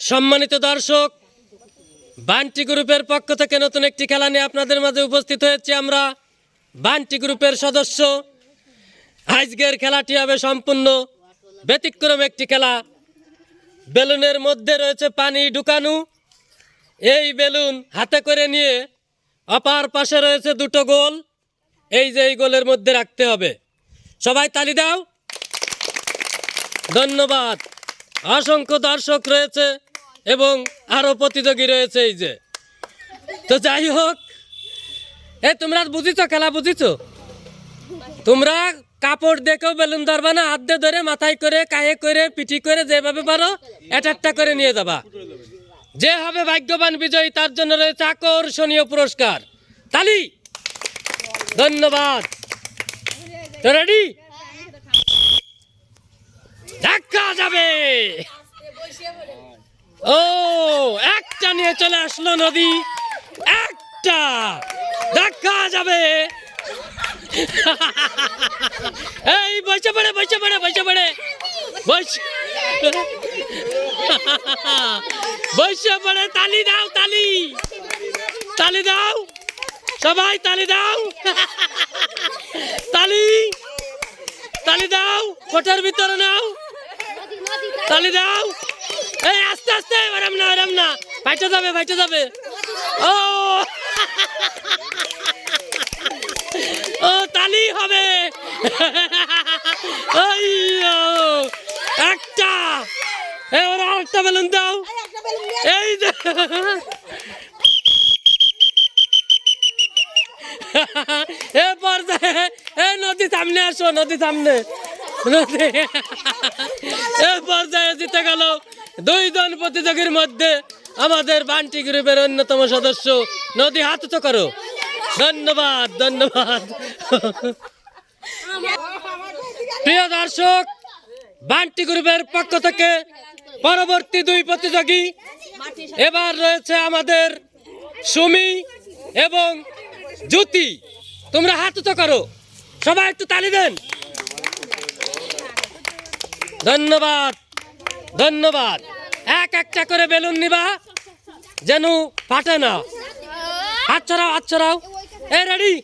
সম্মানিত দর্শক, বান্টি গ্রুপের পক্ষ থেকে নতুন একটি খেলা নিয়ে আপনাদের মাঝে উপস্থিত হয়েছি আমরা। বান্টি গ্রুপের সদস্য, আজকের খেলাটি হবে সম্পূর্ণ ব্যতিক্রম একটি খেলা। বেলুনের মধ্যে রয়েছে পানি ঢুকানো। এই বেলুন হাতে করে নিয়ে অপার পাশে রয়েছে দুটো গোল। এই যে এই গোলের মধ্যে রাখতে হবে। সবাই তালি দাও। ধন্যবাদ। অসংখ্য দর্শক রয়েছে। এবং আরও প্রতিযোগী রয়েছে এই যে। তো যাই হোক, এ, তোমরা বুঝিছো, খেলা বুঝিছো? তোমরা কাপড় দেখেও বেলুন ধরবা না, হাত ধরে মাথায় করে কায়ে করে, পিঠি করে যেভাবে পারো একটা করে নিয়ে যাবা। যে হবে ভাগ্যবান বিজয়ী, তার জন্য রয়েছে আকর্ষণীয় পুরস্কার। তালি! ধন্যবাদ। রেডি? ধাক্কা যাবে! ও, একটা নিয়ে চলে আসলো নদী, একটা। দেখা যাবে। এই, বসে পড়ে বসে পড়ে বসে পড়ে। বসে পড়ে, তালি দাও, তালি। তালি দাও। সবাই তালি দাও। তালি। তালি দাও। কোঠার ভিতরে নাও। তালি দাও। এই আস্তে আস্তে ওরম না ওরম না। বাইটে যাবে বাইটে যাবে। ও! ও তালি হবে। একটা। এ ওরা আরেকটা বেলুন দাও। এই এ পর্যায়ে এ নদী সামনে আসো নদী সামনে। নদী এ পর্যায়ে জিতে গেল। দুইজন প্রতিযোগীর মধ্যে আমাদের বান্টি গ্রুপের অন্যতম সদস্য নদী হাত তো করো। ধন্যবাদ ধন্যবাদ। প্রিয় দর্শক, বান্টি গ্রুপের পক্ষ থেকে পরবর্তী দুই প্রতিযোগী এবার রয়েছে আমাদের সুমি এবং জ্যোতি। তোমরা হাত তো করো। সবাই একটু তালি দেন। ধন্যবাদ। ধন্যবাদ। এক একটা করে বেলুন নিবা। যেন ফাটে না। হাত ছড়াও হাত ছড়াও এ রেডি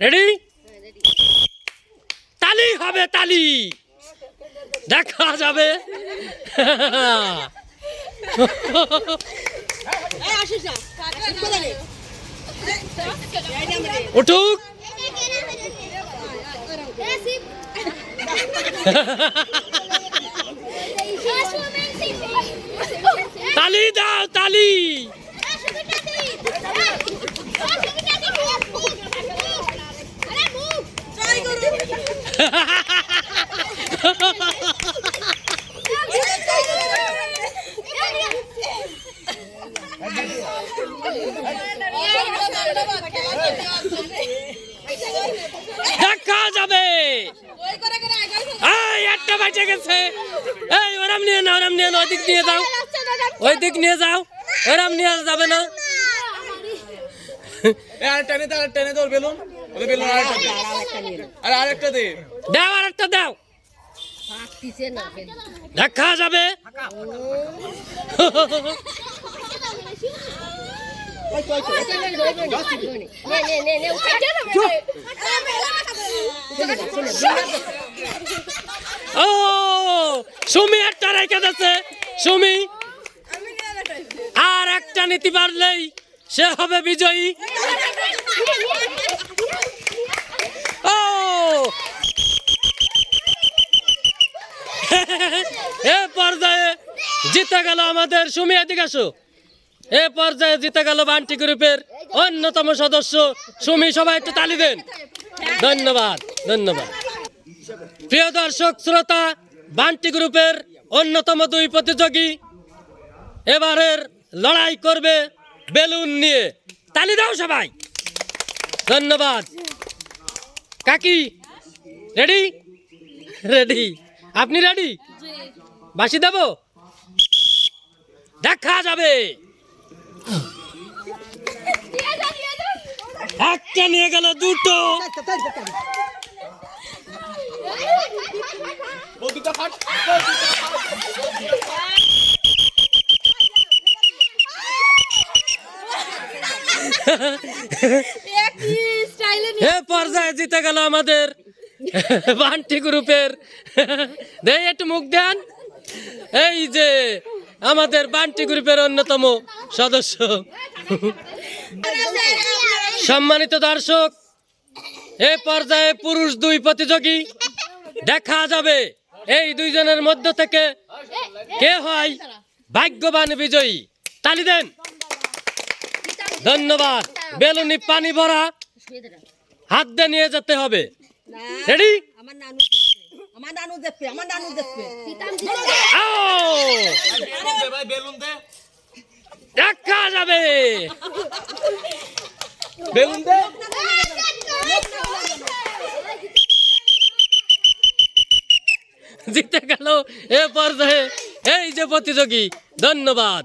রেডি তালি হবে তালি। দেখা যাবে। উঠুক। তালি দাও, তালি। দেখা যাবে একটা বেঁচে গেছে। এই, ওরাম নিয়ে না ওরাম নিয়ে না ওই দিক নিয়ে যাও ওই দিক নিয়ে যাও ওরাম নিয়ে যাবে না। আর টেনে আর টেনে দে ওর বেলুন। ওর বেলুন আর আর আরেকটা দে। দাও আর একটা দাও। দেখা যাবে। ও সুমি একটা রেখে দিচ্ছে সুমি আর একটা নিতে পারলেই সে হবে বিজয়ী। ও! এ পর্যায়ে জিতে গেল আমাদের সুমি, এদিকে আসো। এ পর্যায়ে জিতে গেল বান্টি গ্রুপের অন্যতম সদস্য সুমি, সবাই একটু তালি দেন। ধন্যবাদ ধন্যবাদ। প্রিয় দর্শক, শ্রোতা, বান্টি গ্রুপের অন্যতম দুই প্রতিযোগী, এবারের লড়াই করবে বেলুন নিয়ে। তালি দাও সবাই। ধন্যবাদ। কাকি, রেডি? রেডি। আপনি রেডি? বাসি দেব? দেখা যাবে। একটা নিয়ে গেল দুটো। দুটো ফাট ও দুটো ফাট। এ পর্যায়ে জিতে গেল আমাদের বান্টি গ্রুপের। দেই একটু মুখ দেন। এই যে আমাদের বান্টি গ্রুপের অন্যতম সদস্য। সম্মানিত দর্শক, এ পর্যায়ে পুরুষ দুই প্রতিযোগী দেখা যাবে। এই দুইজনের মধ্য থেকে কে হয় ভাগ্যবান বিজয়ী? তালি দেন। ধন্যবাদ। বেলুনি পানি ভরা। হাত দিয়ে নিয়ে যেতে হবে। রেডি আমার নানু আমার নানু দেখবে আমার নানু দেখবে। ভাই বেলুন দে দেখা যাবে বেলুন দে। জিতে গেল এ পর্যায়ে। এই যে প্রতিযোগী ধন্যবাদ।